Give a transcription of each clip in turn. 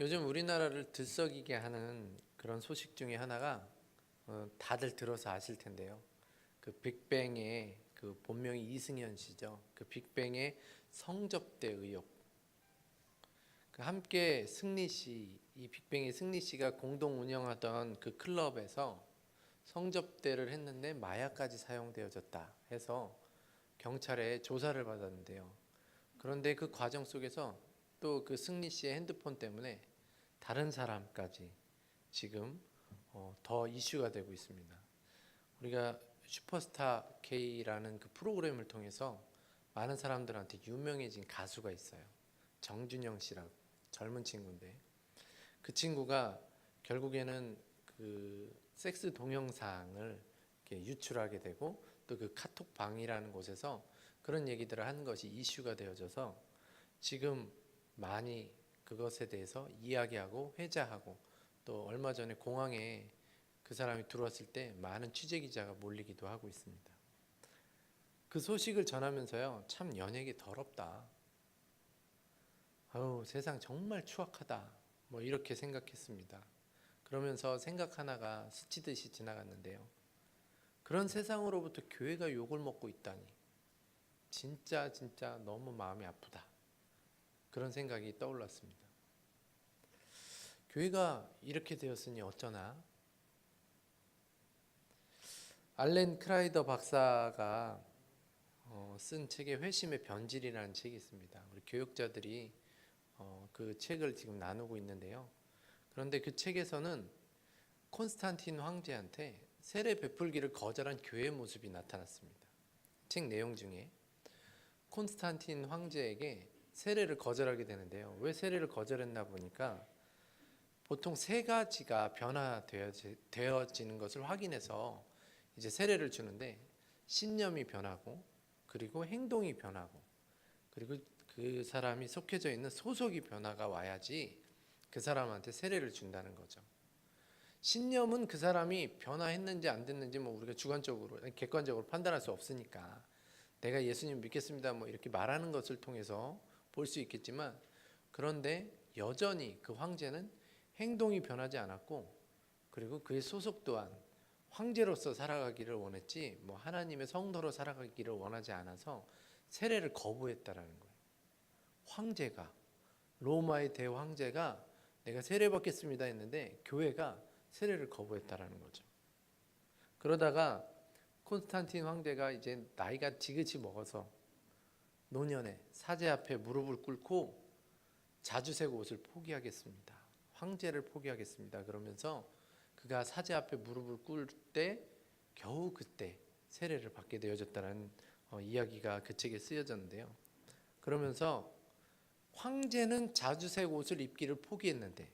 요즘 우리나라를 들썩이게 하는 그런 소식 중에 하나가 어, 다들 들어서 아실 텐데요. 그 빅뱅의 그 본명이 이승현 씨죠. 그 빅뱅의 성접대 의혹. 그 함께 승리 씨, 이 빅뱅의 승리 씨가 공동 운영하던 그 클럽에서 성접대를 했는데 마약까지 사용되어졌다 해서 경찰에 조사를 받았는데요. 그런데 그 과정 속에서 또 그 승리 씨의 핸드폰 때문에 다른 사람까지 지금 어, 더 이슈가 되고 있습니다. 우리가 슈퍼스타 K라는 그 프로그램을 통해서 많은 사람들한테 유명해진 가수가 있어요. 정준영 씨라고 젊은 친구인데 그 친구가 결국에는 그 섹스 동영상을 유출하게 되고 또 그 카톡방이라는 곳에서 그런 얘기들을 한 것이 이슈가 되어져서 지금 많이 그것에 대해서 이야기하고 회자하고 또 얼마 전에 공항에 그 사람이 들어왔을 때 많은 취재 기자가 몰리기도 하고 있습니다. 그 소식을 전하면서요, 참 연예계 더럽다. 아우 세상 정말 추악하다. 뭐 이렇게 생각했습니다. 그러면서 생각 하나가 스치듯이 지나갔는데요. 그런 세상으로부터 교회가 욕을 먹고 있다니 진짜 진짜 너무 마음이 아프다. 그런 생각이 떠올랐습니다. 교회가 이렇게 되었으니 어쩌나? 알렌 크라이더 박사가 어, 쓴 책에 회심의 변질이라는 책이 있습니다. 우리 교육자들이 어, 그 책을 지금 나누고 있는데요. 그런데 그 책에서는 콘스탄틴 황제한테 세례 베풀기를 거절한 교회 모습이 나타났습니다. 책 내용 중에 콘스탄틴 황제에게 세례를 거절하게 되는데요. 왜 세례를 거절했나 보니까 보통 세 가지가 변화되어지는 것을 확인해서 이제 세례를 주는데 신념이 변하고 그리고 행동이 변하고 그리고 그 사람이 속해져 있는 소속이 변화가 와야지 그 사람한테 세례를 준다는 거죠. 신념은 그 사람이 변화했는지 안 됐는지 뭐 우리가 주관적으로 객관적으로 판단할 수 없으니까 내가 예수님 믿겠습니다 뭐 이렇게 말하는 것을 통해서 볼 수 있겠지만 그런데 여전히 그 황제는 행동이 변하지 않았고 그리고 그의 소속 또한 황제로서 살아가기를 원했지 뭐 하나님의 성도로 살아가기를 원하지 않아서 세례를 거부했다라는 거예요. 황제가 로마의 대황제가 내가 세례 받겠습니다 했는데 교회가 세례를 거부했다라는 거죠. 그러다가 콘스탄틴 황제가 이제 나이가 지긋이 먹어서 노년에 사제 앞에 무릎을 꿇고 자주색 옷을 포기하겠습니다. 황제를 포기하겠습니다. 그러면서 그가 사제 앞에 무릎을 꿇을 때 겨우 그때 세례를 받게 되어졌다는 어, 이야기가 그 책에 쓰여졌는데요. 그러면서 황제는 자주색 옷을 입기를 포기했는데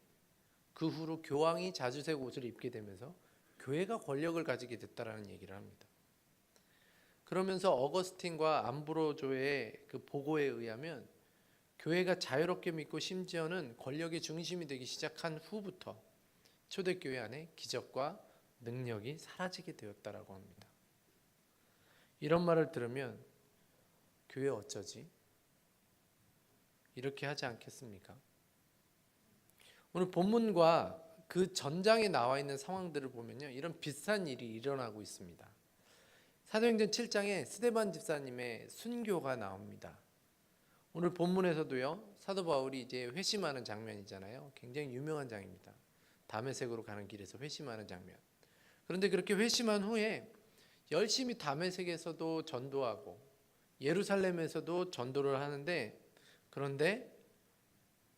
그 후로 교황이 자주색 옷을 입게 되면서 교회가 권력을 가지게 됐다라는 얘기를 합니다. 그러면서 어거스틴과 암브로조의 그 보고에 의하면 교회가 자유롭게 믿고 심지어는 권력의 중심이 되기 시작한 후부터 초대교회 안에 기적과 능력이 사라지게 되었다라고 합니다. 이런 말을 들으면 교회 어쩌지? 이렇게 하지 않겠습니까? 오늘 본문과 그 전장에 나와 있는 상황들을 보면요. 이런 비슷한 일이 일어나고 있습니다. 사도행전 7장에 스데반 집사님의 순교가 나옵니다. 오늘 본문에서도요. 사도 바울이 이제 회심하는 장면이잖아요. 굉장히 유명한 장입니다. 담에색으로 가는 길에서 회심하는 장면. 그런데 그렇게 회심한 후에 열심히 담에색에서도 전도하고 예루살렘에서도 전도를 하는데 그런데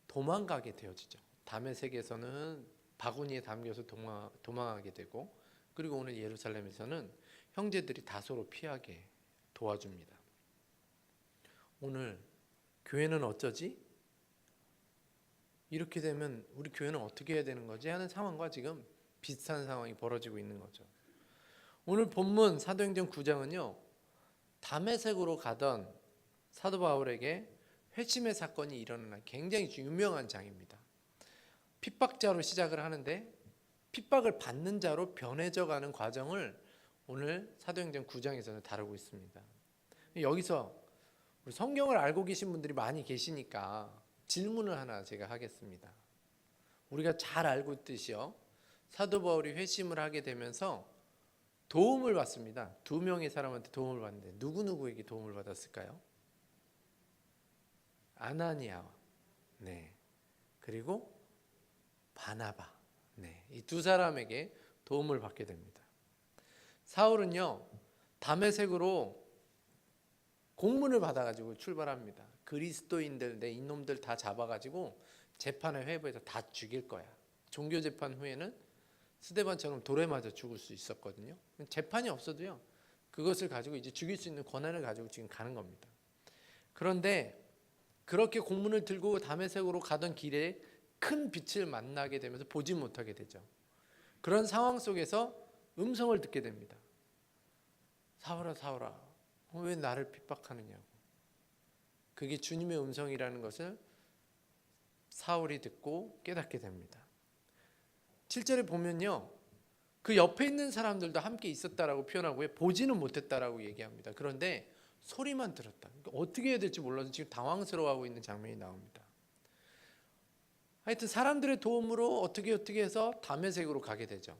도망가게 되어지죠. 담에색에서는 바구니에 담겨서 도망, 도망하게 되고 그리고 오늘 예루살렘에서는 형제들이 다소로 피하게 도와줍니다. 오늘 교회는 어쩌지? 이렇게 되면 우리 교회는 어떻게 해야 되는 거지 하는 상황과 지금 비슷한 상황이 벌어지고 있는 거죠. 오늘 본문 사도행전 9장은요. 담에색으로 가던 사도 바울에게 회심의 사건이 일어나는 굉장히 유명한 장입니다. 핍박자로 시작을 하는데 핍박을 받는 자로 변해져 가는 과정을 오늘 사도행전 9장에서는 다루고 있습니다. 여기서 성경을 알고 계신 분들이 많이 계시니까 질문을 하나 제가 하겠습니다. 우리가 잘 알고 있듯이요. 사도 바울이 회심을 하게 되면서 도움을 받습니다. 두 명의 사람한테 도움을 받는데 누구 누구에게 도움을 받았을까요? 아나니아와 네 그리고 바나바 네 이 두 사람에게 도움을 받게 됩니다. 사울은요 담에색으로 공문을 받아가지고 출발합니다. 그리스도인들 내 이놈들 다 잡아가지고 재판에 회부해서 다 죽일 거야. 종교 재판 후에는 스데반처럼 돌에 맞아 죽을 수 있었거든요. 재판이 없어도요. 그것을 가지고 이제 죽일 수 있는 권한을 가지고 지금 가는 겁니다. 그런데 그렇게 공문을 들고 담에색으로 가던 길에 큰 빛을 만나게 되면서 보지 못하게 되죠. 그런 상황 속에서 음성을 듣게 됩니다. 사울아 사울아 어, 왜 나를 핍박하느냐고. 그게 주님의 음성이라는 것을 사울이 듣고 깨닫게 됩니다. 7절에 보면요. 그 옆에 있는 사람들도 함께 있었다라고 표현하고요. 보지는 못했다라고 얘기합니다. 그런데 소리만 들었다. 그러니까 어떻게 해야 될지 몰라서 지금 당황스러워하고 있는 장면이 나옵니다. 하여튼 사람들의 도움으로 어떻게 어떻게 해서 담에색으로 가게 되죠.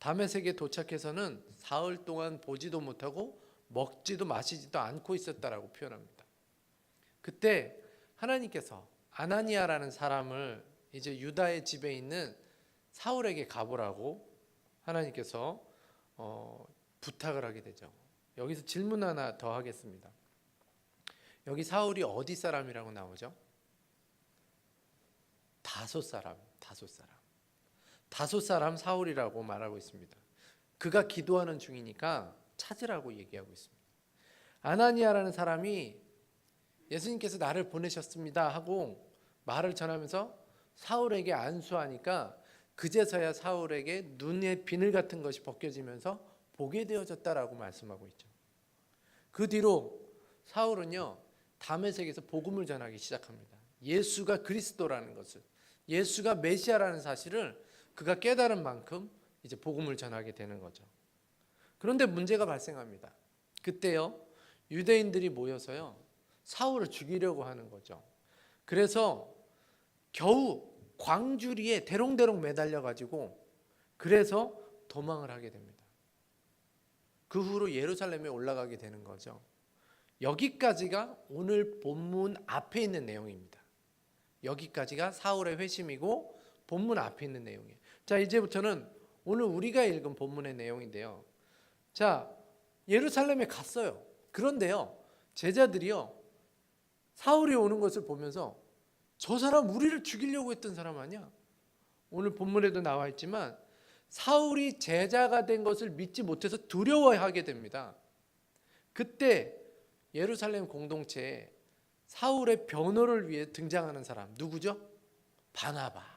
담에색에 도착해서는 사흘 동안 보지도 못하고 먹지도 마시지도 않고 있었다라고 표현합니다. 그때 하나님께서 아나니아라는 사람을 이제 유다의 집에 있는 사울에게 가보라고 하나님께서 어, 부탁을 하게 되죠. 여기서 질문 하나 더 하겠습니다. 여기 사울이 어디 사람이라고 나오죠? 다섯 사람, 다섯 사람. 다섯 사람 사울이라고 말하고 있습니다. 그가 기도하는 중이니까 찾으라고 얘기하고 있습니다. 아나니아라는 사람이 예수님께서 나를 보내셨습니다 하고 말을 전하면서 사울에게 안수하니까 그제서야 사울에게 눈에 비늘 같은 것이 벗겨지면서 보게 되어졌다라고 말씀하고 있죠. 그 뒤로 사울은요 담에색에서 복음을 전하기 시작합니다. 예수가 그리스도라는 것을 예수가 메시아라는 사실을 그가 깨달은 만큼 이제 복음을 전하게 되는 거죠. 그런데 문제가 발생합니다. 그때요 유대인들이 모여서요 사울을 죽이려고 하는 거죠. 그래서 겨우 광주리에 대롱대롱 매달려 가지고 그래서 도망을 하게 됩니다. 그 후로 예루살렘에 올라가게 되는 거죠. 여기까지가 오늘 본문 앞에 있는 내용입니다. 여기까지가 사울의 회심이고 본문 앞에 있는 내용이에요. 자, 이제부터는 오늘 우리가 읽은 본문의 내용인데요. 자, 예루살렘에 갔어요. 그런데요. 제자들이요. 사울이 오는 것을 보면서 저 사람 우리를 죽이려고 했던 사람 아니야? 오늘 본문에도 나와 있지만 사울이 제자가 된 것을 믿지 못해서 두려워하게 됩니다. 그때 예루살렘 공동체에 사울의 변호를 위해 등장하는 사람 누구죠? 바나바.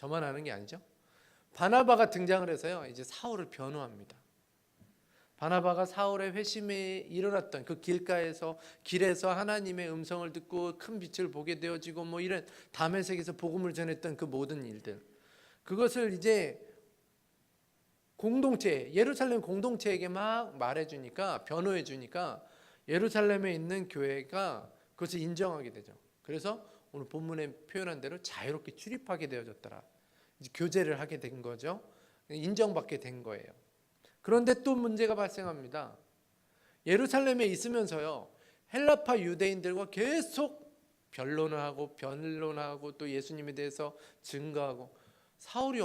네, 저만 아는 게 아니죠. 바나바가 등장을 해서요. 이제 사울을 변호합니다. 바나바가 사울의 회심에 일어났던 그 길가에서 길에서 하나님의 음성을 듣고 큰 빛을 보게 되어지고 뭐 이런 담에색에서 복음을 전했던 그 모든 일들 그것을 이제 공동체 예루살렘 공동체에게 막 말해 주니까 변호해 주니까 예루살렘에 있는 교회가 그것을 인정하게 되죠. 그래서 오늘 본문에 표현한 대로 자유롭게 출입하게 되어졌더라. 교제를 하게 된 거죠. 인정받게 된 거예요. 그런데 또 문제가 발생합니다. 예루살렘에 있으면서요. 헬라파 유대인들과 계속 변론을 하고 변론하고 또 예수님에 대해서 증거하고 사울이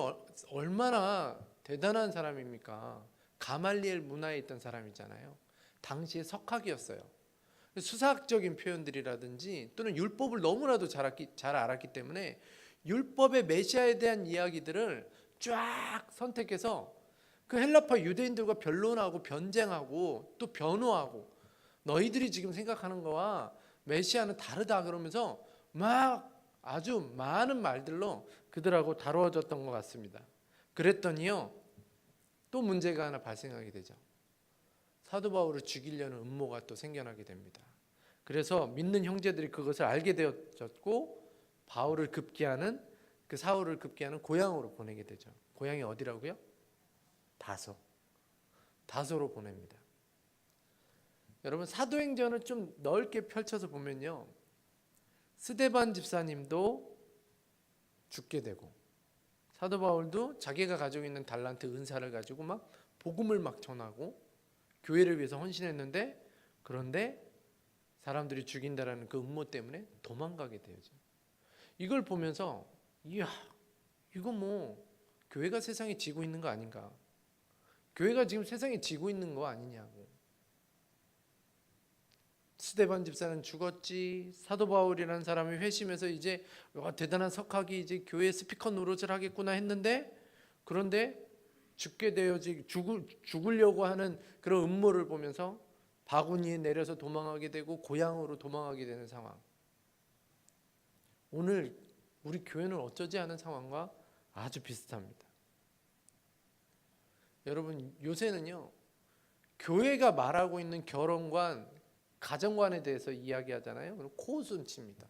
얼마나 대단한 사람입니까? 가말리엘 문화에 있던 사람이잖아요. 당시에 석학이었어요. 수사학적인 표현들이라든지 또는 율법을 너무나도 잘, 알았기, 잘 알았기 때문에 율법의 메시아에 대한 이야기들을 쫙 선택해서 그 헬라파 유대인들과 변론하고 변쟁하고 또 변호하고 너희들이 지금 생각하는 거와 메시아는 다르다 그러면서 막 아주 많은 말들로 그들하고 다루어졌던 것 같습니다. 그랬더니요 또 문제가 하나 발생하게 되죠. 사도 바울을 죽이려는 음모가 또 생겨나게 됩니다. 그래서 믿는 형제들이 그것을 알게 되었고 바울을 급기하는 그 사울을 급기하는 고향으로 보내게 되죠. 고향이 어디라고요? 다소. 다소로 보냅니다. 여러분 사도행전을 좀 넓게 펼쳐서 보면요. 스데반 집사님도 죽게 되고 사도 바울도 자기가 가지고 있는 달란트 은사를 가지고 막 복음을 막 전하고 교회를 위해서 헌신했는데 그런데 사람들이 죽인다라는 그 음모 때문에 도망가게 되죠. 이걸 보면서 이야 이거 뭐 교회가 세상에 지고 있는 거 아닌가? 교회가 지금 세상에 지고 있는 거 아니냐고. 스데반 집사는 죽었지. 사도 바울이라는 사람이 회심해서 이제 와, 대단한 석학이 이제 교회 스피커 노릇을 하겠구나 했는데 그런데 죽게 되어지 죽을 죽으려고 하는 그런 음모를 보면서 바구니에 내려서 도망하게 되고 고향으로 도망하게 되는 상황. 오늘 우리 교회는 어쩌지 않은 상황과 아주 비슷합니다. 여러분 요새는요 교회가 말하고 있는 결혼관 가정관에 대해서 이야기하잖아요. 그럼 코웃음 칩니다.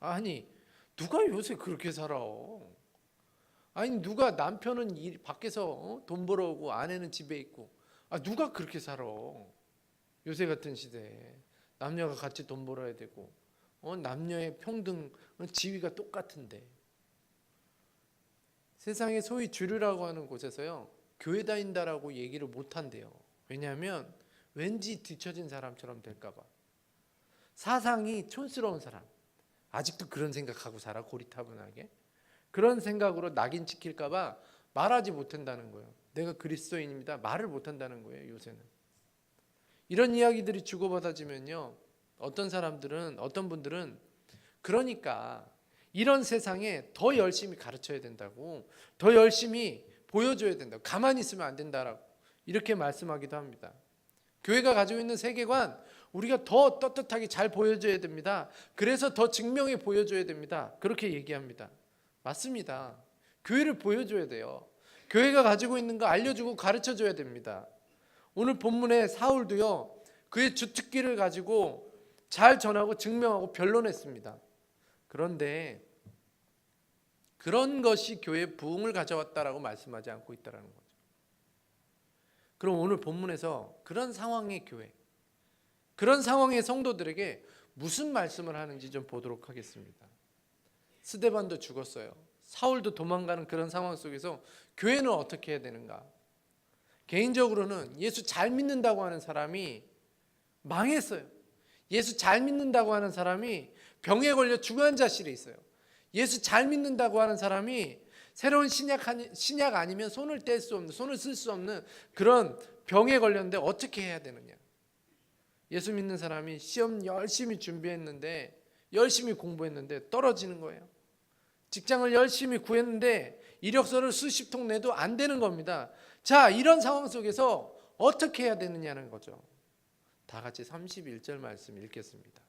아니 누가 요새 그렇게 살아? 아니 누가 남편은 일, 밖에서 어? 돈 벌어오고 아내는 집에 있고 아 누가 그렇게 살아? 요새 같은 시대에 남녀가 같이 돈 벌어야 되고 어? 남녀의 평등 어, 지위가 똑같은데 세상에 소위 주류라고 하는 곳에서요 교회 다닌다라고 얘기를 못 한대요. 왜냐하면 왠지 뒤처진 사람처럼 될까봐 사상이 촌스러운 사람 아직도 그런 생각하고 살아 고리타분하게 그런 생각으로 낙인 찍힐까봐 말하지 못한다는 거예요. 내가 그리스도인입니다. 말을 못한다는 거예요. 요새는 이런 이야기들이 주고받아지면요 어떤 사람들은 어떤 분들은 그러니까 이런 세상에 더 열심히 가르쳐야 된다고 더 열심히 보여줘야 된다고 가만히 있으면 안 된다라고 이렇게 말씀하기도 합니다. 교회가 가지고 있는 세계관 우리가 더 떳떳하게 잘 보여줘야 됩니다. 그래서 더 증명해 보여줘야 됩니다. 그렇게 얘기합니다. 맞습니다. 교회를 보여줘야 돼요. 교회가 가지고 있는 거 알려주고 가르쳐줘야 됩니다. 오늘 본문에 사울도요 그의 주특기를 가지고 잘 전하고 증명하고 변론했습니다. 그런데 그런 것이 교회 부흥을 가져왔다라고 말씀하지 않고 있다라는 거죠. 그럼 오늘 본문에서 그런 상황의 교회, 그런 상황의 성도들에게 무슨 말씀을 하는지 좀 보도록 하겠습니다. 스데반도 죽었어요. 사울도 도망가는 그런 상황 속에서 교회는 어떻게 해야 되는가? 개인적으로는 예수 잘 믿는다고 하는 사람이 망했어요. 예수 잘 믿는다고 하는 사람이 병에 걸려 중환자실에 있어요. 예수 잘 믿는다고 하는 사람이 새로운 신약 신약 아니면 손을 뗄 수 없는 손을 쓸 수 없는 그런 병에 걸렸는데 어떻게 해야 되느냐? 예수 믿는 사람이 시험 열심히 준비했는데 열심히 공부했는데 떨어지는 거예요. 직장을 열심히 구했는데 이력서를 수십 통 내도 안 되는 겁니다. 자, 이런 상황 속에서 어떻게 해야 되느냐는 거죠. 다 같이 31절 말씀 읽겠습니다.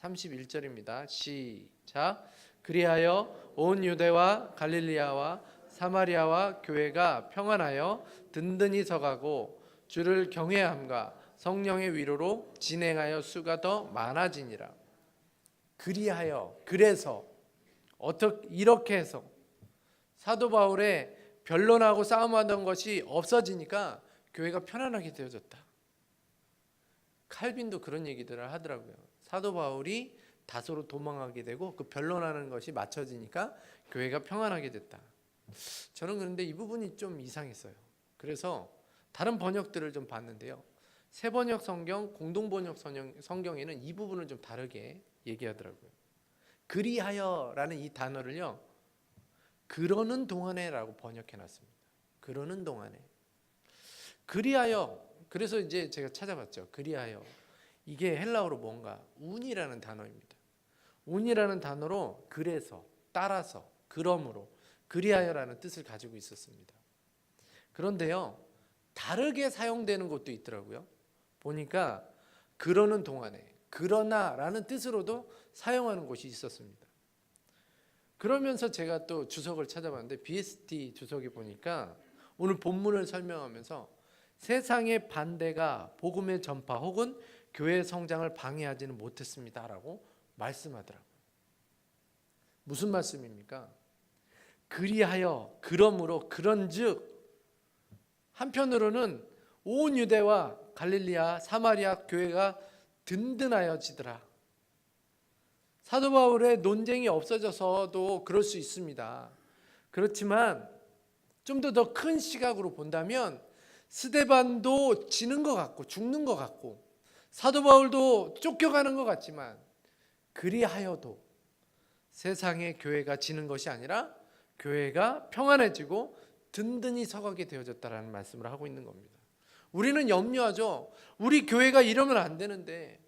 31절입니다. 시작. 그리하여 온 유대와 갈릴리아와 사마리아와 교회가 평안하여 든든히 서가고 주를 경외함과 성령의 위로로 진행하여 수가 더 많아지니라. 그리하여 그래서 어떻게 이렇게 해서 사도 바울의 변론하고 싸움하던 것이 없어지니까 교회가 편안하게 되어졌다. 칼빈도 그런 얘기들을 하더라고요. 사도 바울이 다소로 도망하게 되고 그 변론하는 것이 맞춰지니까 교회가 평안하게 됐다. 저는 그런데 이 부분이 좀 이상했어요. 그래서 다른 번역들을 좀 봤는데요. 새 번역 성경, 공동 번역 성경, 성경에는 이 부분을 좀 다르게 얘기하더라고요. 그리하여라는 이 단어를요. 그러는 동안에라고 번역해 놨습니다. 그러는 동안에. 그리하여 그래서 이제 제가 찾아봤죠. 그리하여 이게 헬라어로 뭔가 운이라는 단어입니다. 운이라는 단어로 그래서 따라서 그러므로 그리하여라는 뜻을 가지고 있었습니다. 그런데요. 다르게 사용되는 것도 있더라고요. 보니까 그러는 동안에 그러나라는 뜻으로도 사용하는 곳이 있었습니다. 그러면서 제가 또 주석을 찾아봤는데 BST 주석에 보니까 오늘 본문을 설명하면서 세상의 반대가 복음의 전파 혹은 교회 성장을 방해하지는 못했습니다라고 말씀하더라고요. 무슨 말씀입니까? 그리하여 그러므로 그런즉 한편으로는 온 유대와 갈릴리아 사마리아 교회가 든든하여지더라. 사도 바울의 논쟁이 없어져서도 그럴 수 있습니다. 그렇지만 좀 더 더 큰 시각으로 본다면 스데반도 지는 것 같고 죽는 것 같고 사도 바울도 쫓겨가는 것 같지만 그리하여도 세상의 교회가 지는 것이 아니라 교회가 평안해지고 든든히 서가게 되어졌다라는 말씀을 하고 있는 겁니다. 우리는 염려하죠. 우리 교회가 이러면 안 되는데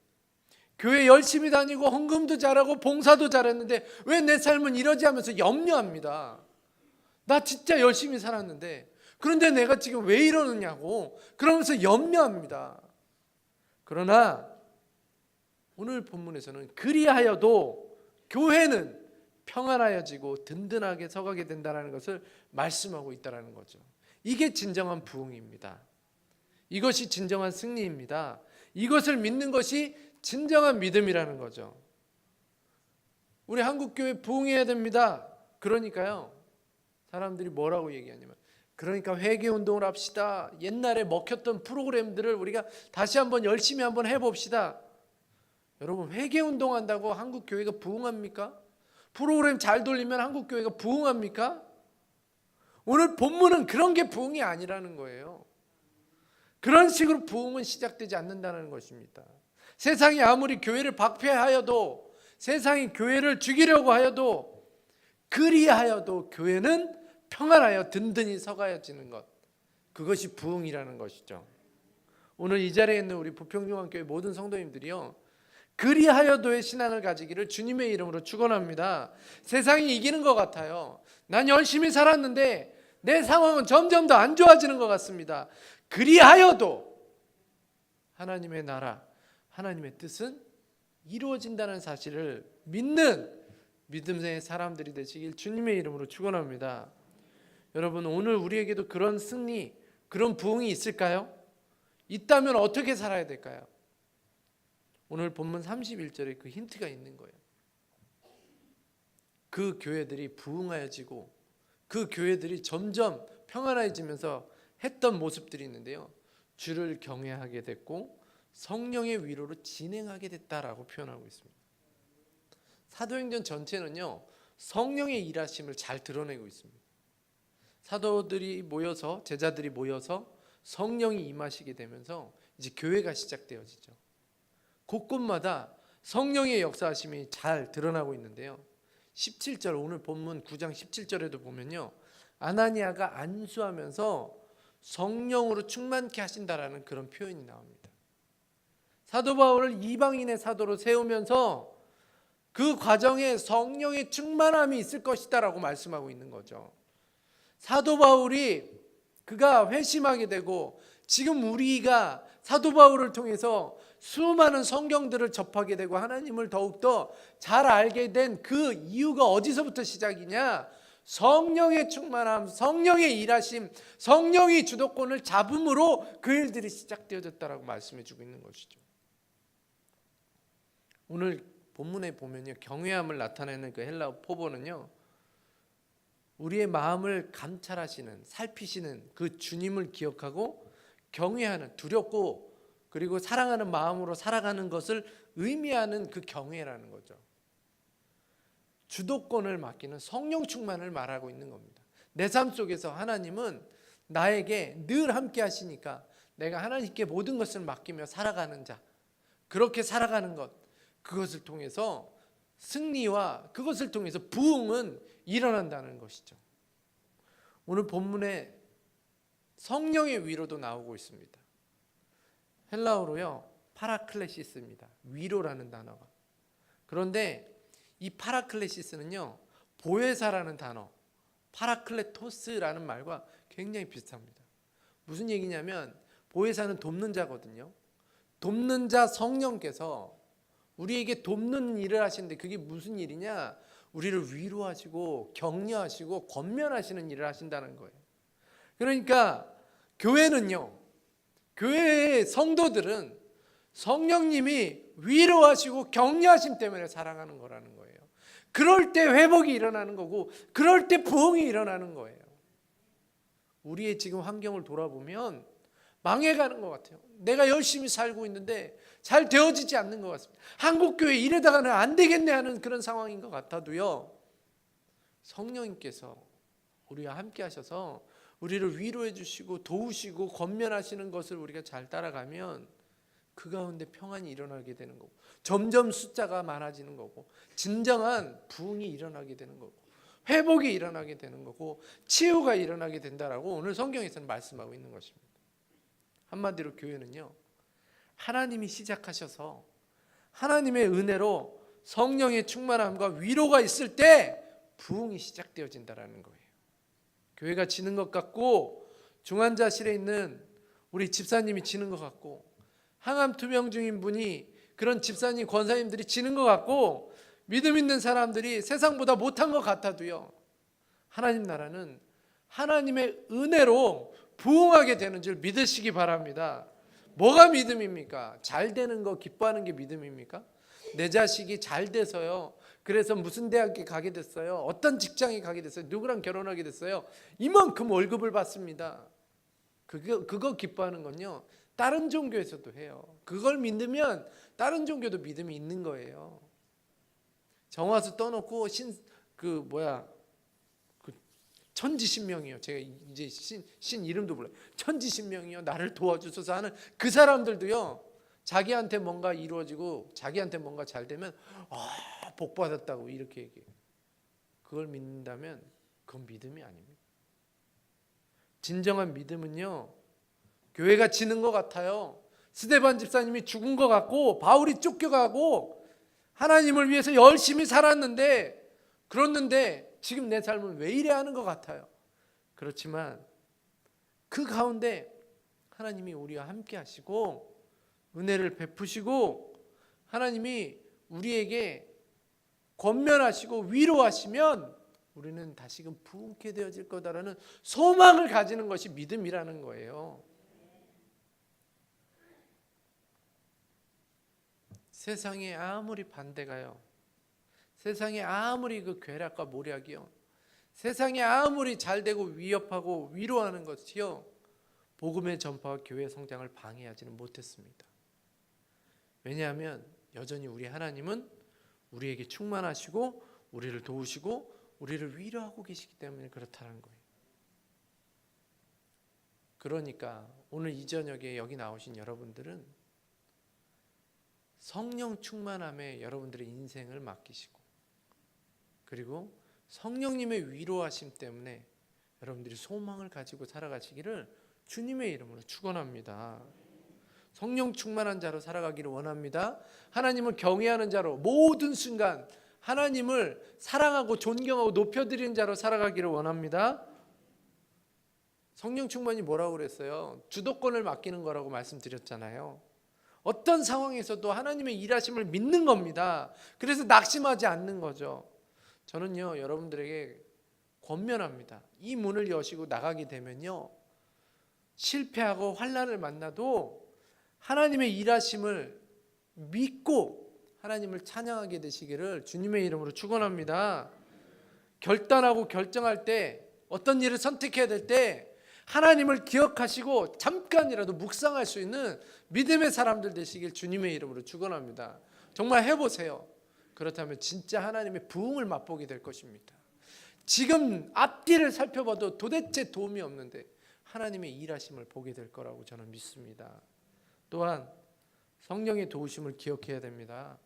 교회 열심히 다니고 헌금도 잘하고 봉사도 잘했는데 왜 내 삶은 이러지 하면서 염려합니다. 나 진짜 열심히 살았는데 그런데 내가 지금 왜 이러느냐고 그러면서 염려합니다. 그러나 오늘 본문에서는 그리하여도 교회는 평안하여지고 든든하게 서가게 된다는 것을 말씀하고 있다는 거죠. 이게 진정한 부흥입니다. 이것이 진정한 승리입니다. 이것을 믿는 것이 진정한 믿음이라는 거죠. 우리 한국 교회 부흥해야 됩니다. 그러니까요. 사람들이 뭐라고 얘기하냐면 그러니까 회개 운동을 합시다. 옛날에 먹혔던 프로그램들을 우리가 다시 한번 열심히 한번 해 봅시다. 여러분 회개 운동한다고 한국 교회가 부흥합니까? 프로그램 잘 돌리면 한국 교회가 부흥합니까? 오늘 본문은 그런 게 부흥이 아니라는 거예요. 그런 식으로 부흥은 시작되지 않는다는 것입니다. 세상이 아무리 교회를 박폐하여도 세상이 교회를 죽이려고 하여도 그리하여도 교회는 평안하여 든든히 서가여지는 것 그것이 부흥이라는 것이죠. 오늘 이 자리에 있는 우리 부평중앙교회 모든 성도님들이요. 그리하여도의 신앙을 가지기를 주님의 이름으로 축원합니다. 세상이 이기는 것 같아요. 난 열심히 살았는데 내 상황은 점점 더 안 좋아지는 것 같습니다. 그리하여도 하나님의 나라, 하나님의 뜻은 이루어진다는 사실을 믿는 믿음의 사람들이 되시길 주님의 이름으로 축원합니다. 여러분 오늘 우리에게도 그런 승리, 그런 부흥이 있을까요? 있다면 어떻게 살아야 될까요? 오늘 본문 31절에 그 힌트가 있는 거예요. 그 교회들이 부흥하여지고 그 교회들이 점점 평안해지면서 했던 모습들이 있는데요. 주를 경외하게 됐고 성령의 위로로 진행하게 됐다라고 표현하고 있습니다. 사도행전 전체는요. 성령의 일하심을 잘 드러내고 있습니다. 사도들이 모여서 제자들이 모여서 성령이 임하시게 되면서 이제 교회가 시작되어지죠. 곳곳마다 성령의 역사하심이 잘 드러나고 있는데요. 17절 오늘 본문 9장 17절에도 보면요. 아나니아가 안수하면서 성령으로 충만케 하신다라는 그런 표현이 나옵니다. 사도 바울을 이방인의 사도로 세우면서 그 과정에 성령의 충만함이 있을 것이다라고 말씀하고 있는 거죠. 사도 바울이 그가 회심하게 되고 지금 우리가 사도 바울을 통해서 수많은 성경들을 접하게 되고 하나님을 더욱더 잘 알게 된 그 이유가 어디서부터 시작이냐? 성령의 충만함, 성령의 일하심, 성령이 주도권을 잡음으로 그 일들이 시작되어졌다라고 말씀해 주고 있는 것이죠. 오늘 본문에 보면요. 경외함을 나타내는 그 헬라어 포보는요. 우리의 마음을 감찰하시는 살피시는 그 주님을 기억하고 경외하는 두렵고 그리고 사랑하는 마음으로 살아가는 것을 의미하는 그 경외라는 거죠. 주도권을 맡기는 성령 충만을 말하고 있는 겁니다. 내 삶 속에서 하나님은 나에게 늘 함께 하시니까 내가 하나님께 모든 것을 맡기며 살아가는 자. 그렇게 살아가는 것. 그것을 통해서 승리와 그것을 통해서 부흥은 일어난다는 것이죠. 오늘 본문에 성령의 위로도 나오고 있습니다. 헬라어로요. 파라클레시스입니다. 위로라는 단어가. 그런데 이 파라클레시스는요. 보혜사라는 단어, 파라클레토스라는 말과 굉장히 비슷합니다. 무슨 얘기냐면 보혜사는 돕는 자거든요. 돕는 자 성령께서 우리에게 돕는 일을 하시는데 그게 무슨 일이냐? 우리를 위로하시고 격려하시고 권면하시는 일을 하신다는 거예요. 그러니까 교회는요. 교회의 성도들은 성령님이 위로하시고 격려하심 때문에 사랑하는 거라는 거예요. 그럴 때 회복이 일어나는 거고 그럴 때 부흥이 일어나는 거예요. 우리의 지금 환경을 돌아보면 망해가는 것 같아요. 내가 열심히 살고 있는데 잘 되어지지 않는 것 같습니다. 한국 교회 이래다가는 안 되겠네 하는 그런 상황인 것 같아도요. 성령님께서 우리와 함께 하셔서 우리를 위로해 주시고 도우시고 권면하시는 것을 우리가 잘 따라가면 그 가운데 평안이 일어나게 되는 거고 점점 숫자가 많아지는 거고 진정한 부흥이 일어나게 되는 거고 회복이 일어나게 되는 거고 치유가 일어나게 된다라고 오늘 성경에서는 말씀하고 있는 것입니다. 한마디로 교회는요. 하나님이 시작하셔서 하나님의 은혜로 성령의 충만함과 위로가 있을 때 부흥이 시작되어진다라는 거예요. 교회가 지는 것 같고 중환자실에 있는 우리 집사님이 지는 것 같고 항암 투병 중인 분이 그런 집사님 권사님들이 지는 것 같고 믿음 있는 사람들이 세상보다 못한 것 같아도요. 하나님 나라는 하나님의 은혜로 부흥하게 되는 줄 믿으시기 바랍니다. 뭐가 믿음입니까? 잘 되는 거 기뻐하는 게 믿음입니까? 내 자식이 잘 돼서요. 그래서 무슨 대학에 가게 됐어요. 어떤 직장에 가게 됐어요. 누구랑 결혼하게 됐어요. 이만큼 월급을 받습니다. 그거 그거 기뻐하는 건요. 다른 종교에서도 해요. 그걸 믿으면 다른 종교도 믿음이 있는 거예요. 정화수 떠놓고 신 그 뭐야 그 천지신명이요. 제가 이제 신, 신 이름도 몰라요. 천지신명이요. 나를 도와주소서 하는 그 사람들도요. 자기한테 뭔가 이루어지고 자기한테 뭔가 잘 되면 아, 복 받았다고 이렇게 얘기해요. 그걸 믿는다면 그건 믿음이 아닙니다. 진정한 믿음은요. 교회가 지는 것 같아요. 스데반 집사님이 죽은 것 같고 바울이 쫓겨가고 하나님을 위해서 열심히 살았는데 그렇는데 지금 내 삶은 왜 이래 하는 것 같아요. 그렇지만 그 가운데 하나님이 우리와 함께 하시고 은혜를 베푸시고 하나님이 우리에게 권면하시고 위로하시면 우리는 다시금 부흥케 되어질 거다라는 소망을 가지는 것이 믿음이라는 거예요. 세상에 아무리 반대가요. 세상에 아무리 그 괴락과 모략이요. 세상에 아무리 잘 되고 위협하고 위로하는 것이요. 복음의 전파와 교회 성장을 방해하지는 못했습니다. 왜냐하면 여전히 우리 하나님은 우리에게 충만하시고 우리를 도우시고 우리를 위로하고 계시기 때문에 그렇다는 거예요. 그러니까 오늘 이 저녁에 여기 나오신 여러분들은 성령 충만함에 여러분들의 인생을 맡기시고 그리고 성령님의 위로하심 때문에 여러분들이 소망을 가지고 살아가시기를 주님의 이름으로 축원합니다. 성령 충만한 자로 살아가기를 원합니다. 하나님을 경외하는 자로 모든 순간 하나님을 사랑하고 존경하고 높여드리는 자로 살아가기를 원합니다. 성령 충만이 뭐라고 그랬어요? 주도권을 맡기는 거라고 말씀드렸잖아요. 어떤 상황에서도 하나님의 일하심을 믿는 겁니다. 그래서 낙심하지 않는 거죠. 저는요, 여러분들에게 권면합니다. 이 문을 여시고 나가게 되면요. 실패하고 환란을 만나도 하나님의 일하심을 믿고 하나님을 찬양하게 되시기를 주님의 이름으로 축원합니다. 결단하고 결정할 때 어떤 일을 선택해야 될 때 하나님을 기억하시고 잠깐이라도 묵상할 수 있는 믿음의 사람들 되시길 주님의 이름으로 축원합니다. 정말 해 보세요. 그렇다면 진짜 하나님의 부흥을 맛보게 될 것입니다. 지금 앞뒤를 살펴봐도 도대체 도움이 없는데 하나님의 일하심을 보게 될 거라고 저는 믿습니다. 또한 성령의 도우심을 기억해야 됩니다.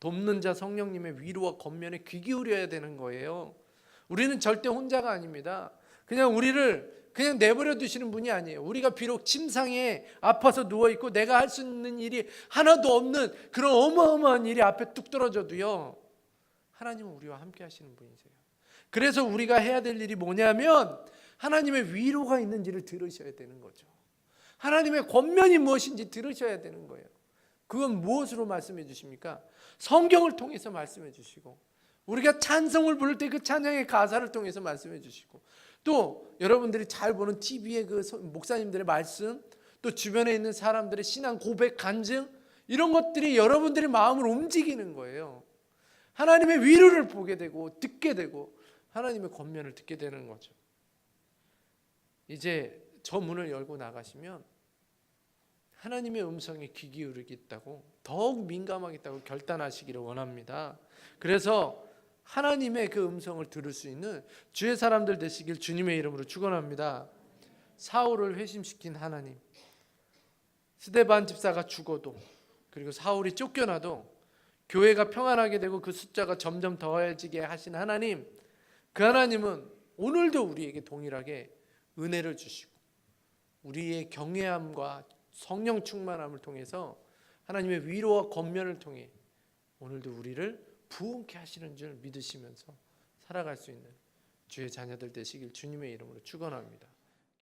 돕는 자 성령님의 위로와 권면에 귀 기울여야 되는 거예요. 우리는 절대 혼자가 아닙니다. 그냥 우리를 그냥 내버려 두시는 분이 아니에요. 우리가 비록 침상에 아파서 누워 있고 내가 할 수 있는 일이 하나도 없는 그런 어마어마한 일이 앞에 뚝 떨어져도요. 하나님은 우리와 함께 하시는 분이세요. 그래서 우리가 해야 될 일이 뭐냐면 하나님의 위로가 있는지를 들으셔야 되는 거죠. 하나님의 권면이 무엇인지 들으셔야 되는 거예요. 그건 무엇으로 말씀해 주십니까? 성경을 통해서 말씀해 주시고 우리가 찬송을 부를 때 그 찬양의 가사를 통해서 말씀해 주시고 또 여러분들이 잘 보는 TV의 그 목사님들의 말씀 또 주변에 있는 사람들의 신앙 고백 간증 이런 것들이 여러분들의 마음을 움직이는 거예요. 하나님의 위로를 보게 되고 듣게 되고 하나님의 권면을 듣게 되는 거죠. 이제 저 문을 열고 나가시면 하나님의 음성에 귀 기울이겠다고 더욱 민감하겠다고 결단하시기를 원합니다. 그래서 하나님의 그 음성을 들을 수 있는 주의 사람들 되시길 주님의 이름으로 축원합니다. 사울을 회심시킨 하나님. 스데반 집사가 죽어도 그리고 사울이 쫓겨나도 교회가 평안하게 되고 그 숫자가 점점 더해지게 하신 하나님. 그 하나님은 오늘도 우리에게 동일하게 은혜를 주시고 우리의 경외함과 성령 충만함을 통해서 하나님의 위로와 권면을 통해 오늘도 우리를 부흥케 하시는 줄 믿으시면서 살아갈 수 있는 주의 자녀들 되시길 주님의 이름으로 축원합니다.